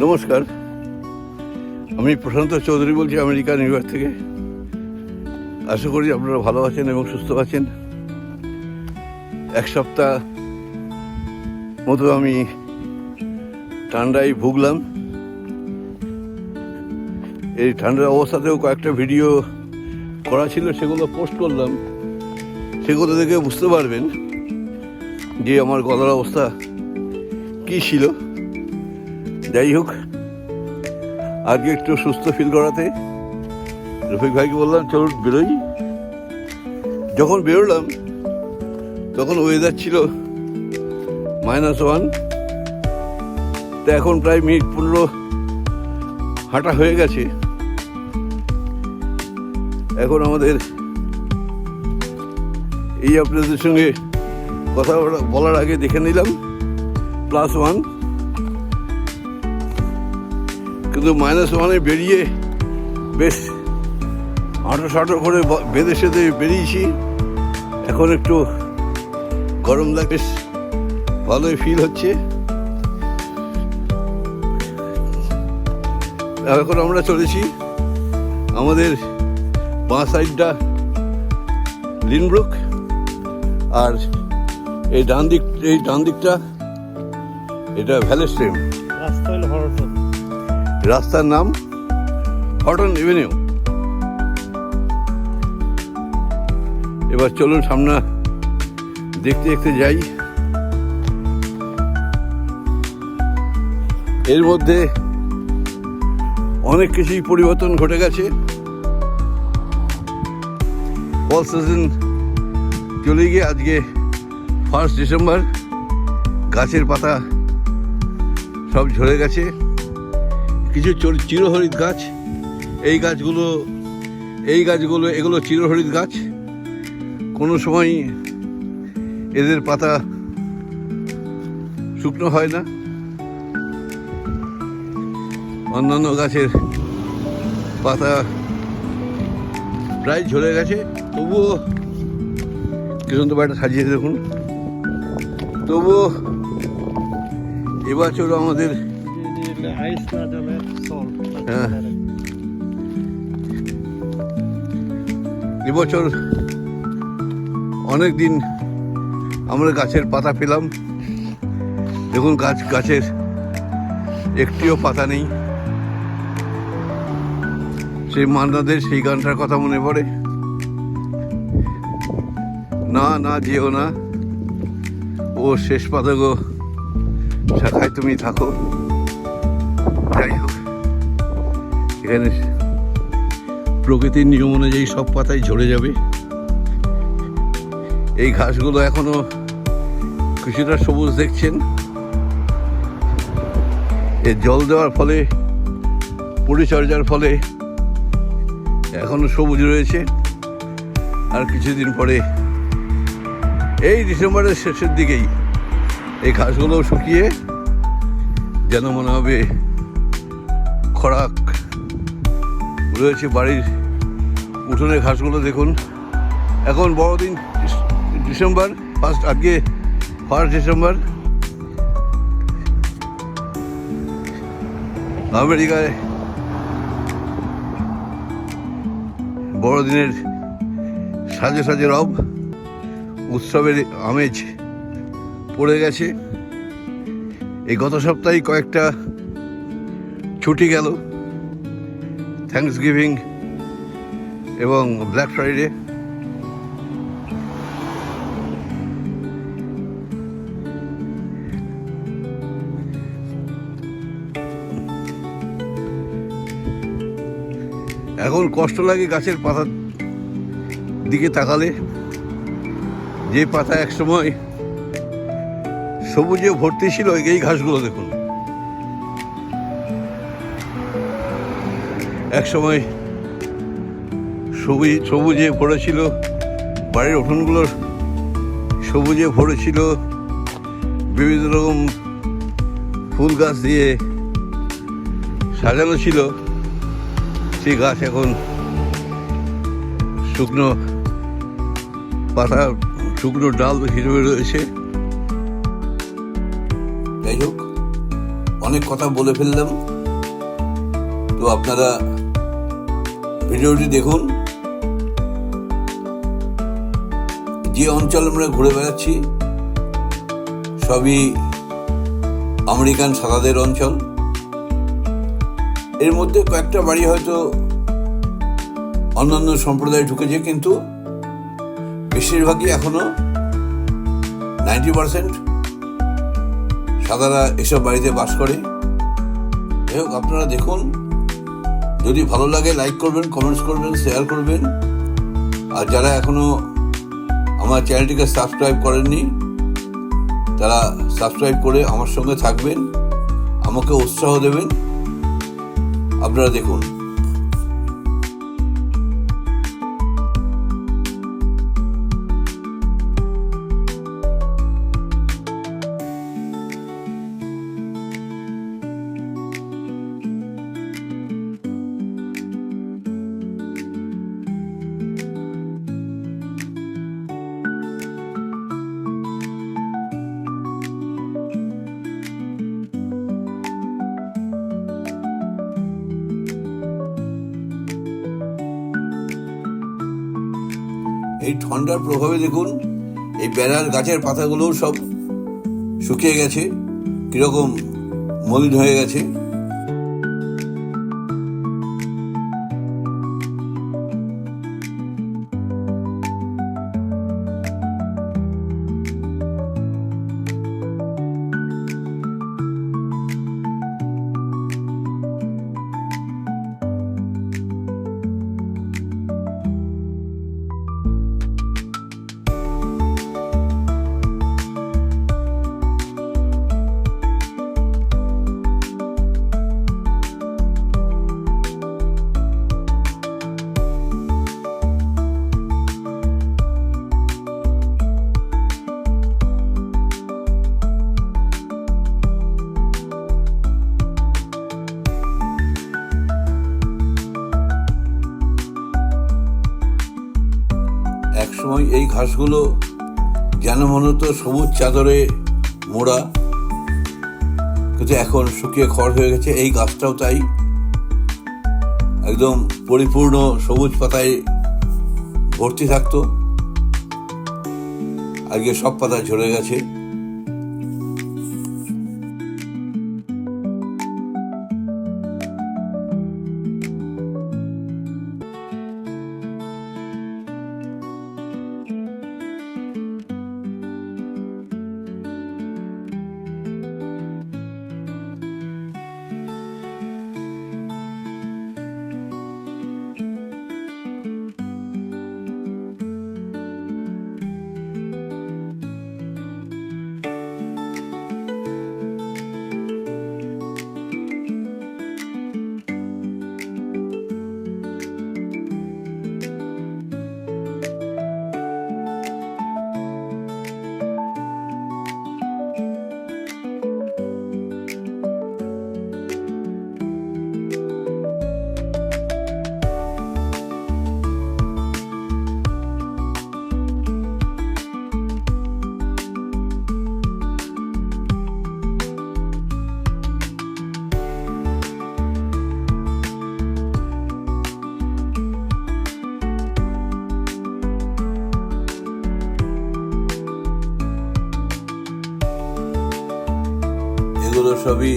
নমস্কার। আমি প্রশান্ত চৌধুরী বলছি আমেরিকা, নিউ ইয়র্ক থেকে। আশা করি আপনারা ভালো আছেন এবং সুস্থ আছেন। এক সপ্তাহ মতো আমি ঠান্ডায় ভুগলাম। এই ঠান্ডার অবস্থাতেও কয়েকটা ভিডিও করা ছিল, সেগুলো পোস্ট করলাম। সেগুলো দেখে বুঝতে পারবেন যে আমার গলার অবস্থা কী ছিল। যাই হোক, আজকে একটু সুস্থ ফিল করাতে রফিক ভাইকে বললাম, চলুন বেরোই। যখন বেরোলাম, তখন ওয়েদার ছিল মাইনাস ওয়ান তা এখন প্রায় মিনিট পনেরো হাঁটা হয়ে গেছে। এখন আমাদের এই আপনাদের সঙ্গে কথা বলা- বলার আগে দেখে নিলাম প্লাস ওয়ান কিন্তু মাইনাস ওয়ানে বেরিয়ে বেশ আঁটো সাঁটো করে বেঁধে সেঁধে বেরিয়েছি। এখন একটু গরম লাগে বেশ ভালোই ফিল হচ্ছে। এখন আমরা চলেছি আমাদের বাঁ সাইডটা লিনব্রুক আর এই ডান দিক এই ডান দিকটা, এটা ভ্যালেস্ট্রেম রাস্তার নাম হটন এভিনিউ। এবার চলুন সামনে দেখতে দেখতে যাই। এর মধ্যে অনেক কিছুই পরিবর্তন ঘটে গেছে। ফল সিজন চলে গিয়ে আজকে ফার্স্ট ডিসেম্বর, গাছের পাতা সব ঝরে গেছে। কিছু চর- চিরহরিৎ গাছ, এই গাছগুলো এই গাছগুলো, এগুলো চিরহরিৎ গাছ। কোনো সময় এদের পাতা শুকনো হয় না। অন্যান্য গাছের পাতা প্রায় ঝরে গেছে। তবুও কি সুন্দর বাড়িটা সাজিয়েছে দেখুন। তবুও এবছর আমাদের সল হ্যাঁ। এবছর অনেক দিন আমরা গাছের পাতা পেলাম। দেখুন গাছ, গাছের একটিও পাতা নেই। সেই মান্নাদের সেই গানটার কথা মনে পড়ে। না না, যেও না। ও শেষ পাতা গো শাখায় তুমি থাকো। যাই হোক, এখানে প্রকৃতির নিয়ম অনুযায়ী সব পাতাই ঝরে যাবে। এই ঘাসগুলো এখনও কিছুটা সবুজ দেখছেন। এ জল দেওয়ার ফলে, পরিচর্যার ফলে এখনও সবুজ রয়েছে। আর কিছুদিন পরে, এই ডিসেম্বরের শেষের দিকেই এই ঘাসগুলো শুকিয়ে যেন মনে হবে খরাক রয়েছে বাড়ির উঠোনের ঘাসগুলো, দেখুন। এখন বড়দিন ডিসেম্বর, ফার্স্ট আজকে ফার্স্ট ডিসেম্বর। আমেরিকায় বড়দিনের সাজে সাজে রব, উৎসবের আমেজ পড়ে গেছে। এই গত সপ্তাহে কয়েকটা ছুটি গেল। থ্যাংকস গিভিং এবং ব্ল্যাক ফ্রাইডে এখন কষ্ট লাগে গাছের পাতার দিকে তাকালে। যে পাতা একসময় সবুজে ভর্তি ছিল, এই ঘাসগুলো দেখুন। এক সময় সবুজ সবুজে ভরেছিল বাড়ির উঠোনগুলো সবুজে ভরেছিল, বিভিন্ন রকম ফুল গাছ দিয়ে সাজানো ছিল। সেই গাছ এখন শুকনো পাতা, শুকনো ডাল হিসেবে রয়েছে। যাই হোক, অনেক কথা বলে ফেললাম। তো আপনারা ভিডিওটি দেখুন। যে অঞ্চল আমরা ঘুরে বেড়াচ্ছি, সবই আমেরিকান সাদাদের অঞ্চল। এর মধ্যে কয়েকটা বাড়ি হয়তো অন্যান্য সম্প্রদায় ঢুকেছে, কিন্তু বেশিরভাগই এখনও নাইনটি পার্সেন্ট সাদারা এসব বাড়িতে বাস করে। যাই হোক, আপনারা দেখুন যদি ভালো লাগে লাইক করবেন কমেন্টস করবেন শেয়ার করবেন। আর যারা এখনও আমার চ্যানেলটিকে সাবস্ক্রাইব করেননি, তারা সাবস্ক্রাইব করে আমার সঙ্গে থাকবেন। আমাকে উৎসাহ দেবেন। আপনারা দেখুন। এই ঠান্ডার প্রভাবে দেখুন, এই বেড়ার গাছের পাতাগুলোও সব শুকিয়ে গেছে, কীরকম মলিন হয়ে গেছে। একসময় এই ঘাসগুলো যেন মনে হতো সবুজ চাদরে মোড়া। কিন্তু এখন শুকিয়ে খড় হয়ে গেছে, এই গাছটাও তাই। একদম পরিপূর্ণ সবুজ পাতায় ভর্তি থাকতো। আজকে সব পাতা ঝরে গেছে। এগুলো সবই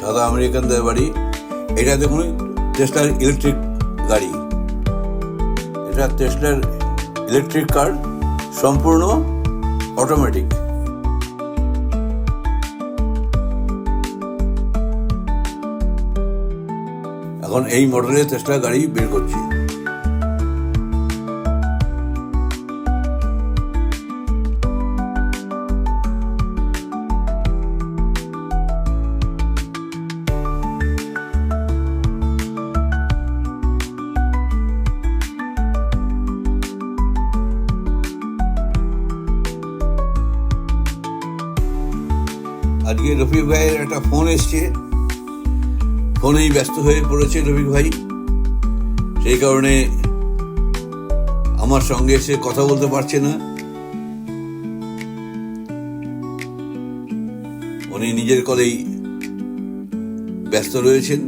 সাদা আমেরিকানদের বাড়ি। এটা দেখুন টেসলার ইলেকট্রিক গাড়ি। এটা টেসলার ইলেকট্রিক কার সম্পূর্ণ অটোমেটিক এখন এই মডেলের টেসলা গাড়ি বের করছি। আজকে রফিক ভাইয়ের একটা ফোন এসছে। ফোনেই ব্যস্ত হয়ে পড়েছে রফিক ভাই। সেই কারণে আমার সঙ্গে এসে কথা বলতে পারছে না। উনি নিজের কলেই ব্যস্ত রয়েছেন।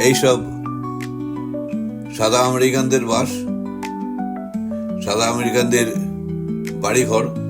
এইসব সাদা আমেরিকানদের বাস, সাদা আমেরিকানদের বাড়িঘর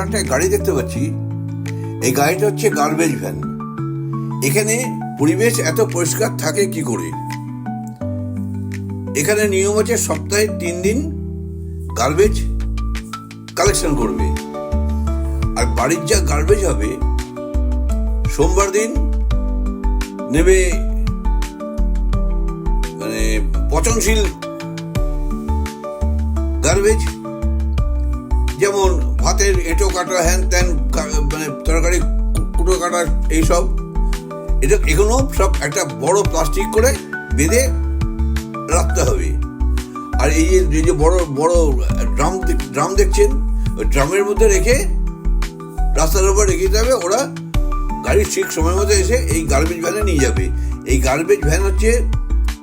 আমরা একটা গাড়ি দেখতে পাচ্ছি। এই গাড়িটা হচ্ছে গার্বেজ ভ্যান এখানে পরিবেশ এত পরিষ্কার থাকে কি করে? এখানে নিয়ম আছে সপ্তাহে তিন দিন গার্বেজ কালেকশন করবে। আর বাড়ির যা গার্বেজ হবে, সোমবার দিন নেবে মানে পচনশীল গার্বেজ যেমন ভাতের এঁটো কাটা, হ্যান ত্যান মানে তরকারি কুটো কাটা এইসব এটা এগুলো সব একটা বড় প্লাস্টিক করে বেঁধে রাখতে হবে। আর এই যে যে বড় বড় ড্রাম ড্রাম দেখছেন? ওই ড্রামের মধ্যে রেখে রাস্তার উপর রেখে দিতে হবে। ওরা গাড়ির ঠিক সময় মতো এসে এই গার্বেজ ভ্যানে নিয়ে যাবে। এই গার্বেজ ভ্যান হচ্ছে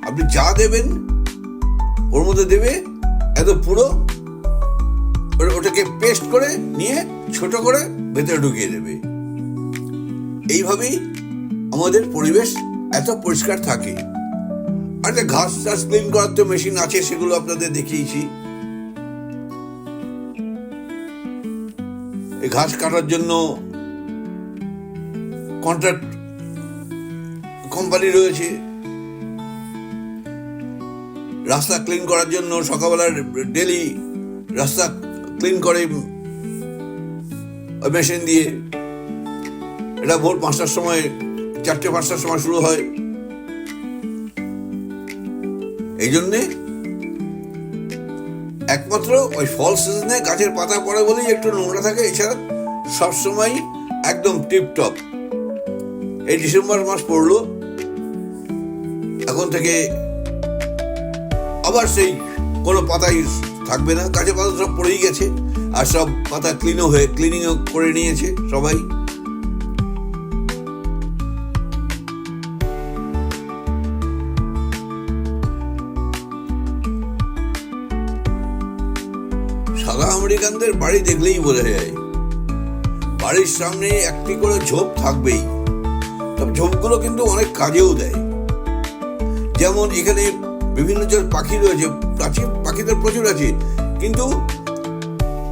আপনি যা দেবেন, ওর মধ্যে দেবে, এত পুরো ওটাকে পেস্ট করে নিয়ে ছোট করে ভেতরে ঢুকিয়ে দেবে। এইভাবেই আমাদের পরিবেশ এত পরিষ্কার থাকে। আর ঘাস টাস ক্লিন করার তো মেশিন আছে, সেগুলো আপনাদের দেখিয়েছি। এই ঘাস কাটার জন্য কন্ট্রাক্ট কোম্পানি রয়েছে। রাস্তা ক্লিন করার জন্য সকালবেলা ডেলি রাস্তা ক্লিন করে মেশিন দিয়ে। এটা ভোর পাঁচটার সময়, চারটে পাঁচটার সময় শুরু হয়। এই জন্যে একমাত্র ওই ফল সিজনে গাছের পাতা পড়ে বলেই একটু নোংরা থাকে। এছাড়া সবসময় একদম টিপটপ। এই ডিসেম্বর মাস পড়ল। এখন থেকে আবার সেই কোনো পাতাই থাকবে না, কাজে পাতা সব পড়েই গেছে, আর সব পাতা ক্লিনও হয়ে ক্লিনিংও করে নিয়েছে সবাই। সাদা আমেরিকানদের বাড়ি দেখলেই বোঝা যায়। বাড়ির সামনে একটি করে ঝোপ থাকবেই, তবে ঝোপগুলো কিন্তু অনেক কাজেও দেয়। যেমন এখানে বিভিন্ন জন পাখি রয়েছে পাখি পাখিদের প্রচুর আছে। কিন্তু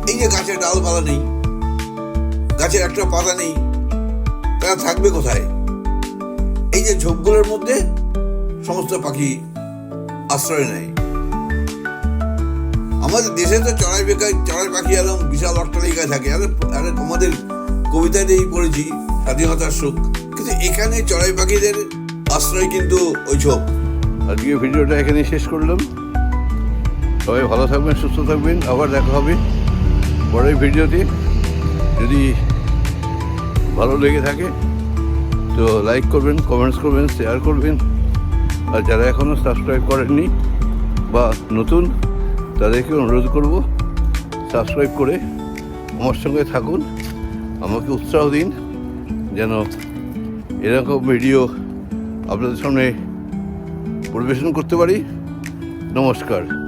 এই যে গাছের ডালপালা নেই, গাছের একটা পাতা নেই, তারা থাকবে কোথায়? এই যে ঝোপগুলোর মধ্যে সমস্ত পাখি আশ্রয় নেয়। আমাদের দেশে তো চড়াই বেকায় চড়াই পাখি একদম বিশাল অট্টালিকায় থাকে। আরে আমাদের কবিতাতেই পড়েছি, স্বাধীনতার সুখ। কিন্তু এখানে চড়াই পাখিদের আশ্রয় কিন্তু ওই ঝোপ। আজকে ভিডিওটা এখানে শেষ করলাম। সবাই ভালো থাকবেন, সুস্থ থাকবেন। আবার দেখা হবে পরের ভিডিওতে। যদি ভালো লেগে থাকে, তো লাইক করবেন কমেন্টস করবেন শেয়ার করবেন। আর যারা এখনও সাবস্ক্রাইব করেননি বা নতুন, তাদেরকে অনুরোধ করব সাবস্ক্রাইব করে আমার সঙ্গে থাকুন। আমাকে উৎসাহ দিন, যেন এরকম ভিডিও আপনাদের সামনে পরিবেশন করতে পারি। নমস্কার।